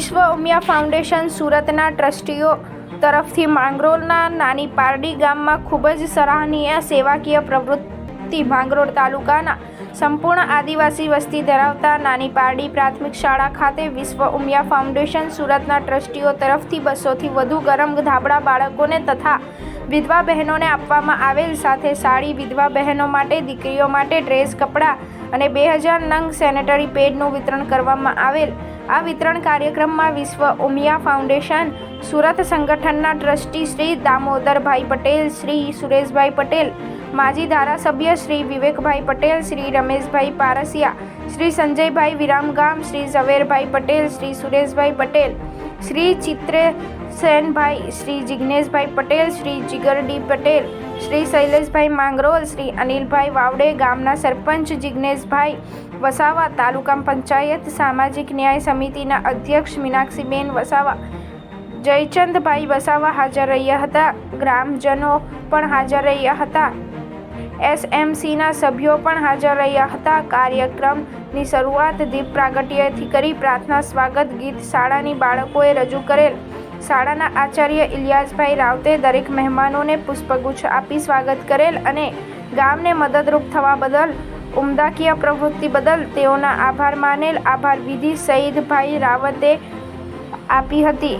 વિશ્વ ઉમિયા ફાઉન્ડેશન સુરતના ટ્રસ્ટીઓ તરફથી માંગરોળના નાની પારડી ગામમાં ખૂબ જ સરાહનીય સેવાકીય પ્રવૃત્તિ, માંગરોળ તાલુકાના સંપૂર્ણ આદિવાસી વસ્તી ધરાવતા નાની પારડી પ્રાથમિક શાળા ખાતે વિશ્વ ઉમિયા ફાઉન્ડેશન સુરતના ટ્રસ્ટીઓ તરફથી બસોથી વધુ ગરમ ધાબળા બાળકોને તથા વિધવા બહેનોને આપવામાં આવેલ સાથે સાડી વિધવા બહેનો માટે, દીકરીઓ માટે ડ્રેસ, કપડાં અને બે હજાર નંગ સેનેટરી પેડનું વિતરણ કરવામાં આવેલ. આ વિતરણ કાર્યક્રમમાં વિશ્વ ઉમિયા ફાઉન્ડેશન, સુરત સંગઠનના ટ્રસ્ટી શ્રી દામોદરભાઈ પટેલ, શ્રી સુરેશભાઈ પટેલ માજી ધારાસભ્ય શ્રી વિવેકભાઈ પટેલ, શ્રી રમેશભાઈ પારસિયા, શ્રી સંજયભાઈ વિરામગામ, શ્રી ઝવેરભાઈ પટેલ, શ્રી સુરેશભાઈ પટેલ, શ્રી ચિત્રેસેનભાઈ શ્રી જિગ્નેશભાઈ પટેલ, શ્રી જીગરડી પટેલ, શ્રી શૈલેષભાઈ માંગરોલ, શ્રી અનિલભાઈ વાવડે ગામના સરપંચ જિગ્નેશભાઈ વસાવા, તાલુકા પંચાયત સામાજિક ન્યાય સમિતિના અધ્યક્ષ મીનાક્ષીબેન વસાવા, જયચંદભાઈ વસાવા હાજર રહ્યા હતા, ગ્રામજનો પણ હાજર રહ્યા હતા. એસએમસીના સભ્યો પણ હાજર રહ્યા હતા. કાર્યક્રમની શરૂઆત દીપ પ્રાગટ્યથી કરી પ્રાર્થના સ્વાગત ગીત શાળાની બાળકોએ રજૂ કરેલ. શાળાના આચાર્ય ઇલિયાસભાઈ રાવતે દરેક મહેમાનોને પુષ્પગુચ્છ આપી સ્વાગત કરેલ અને ગામને મદદરૂપ થવા બદલ, ઉમદાકીય પ્રવૃત્તિ બદલ તેઓના આભાર માનેલ. આભાર વિધિ સઈદભાઈ રાવતે આપી હતી.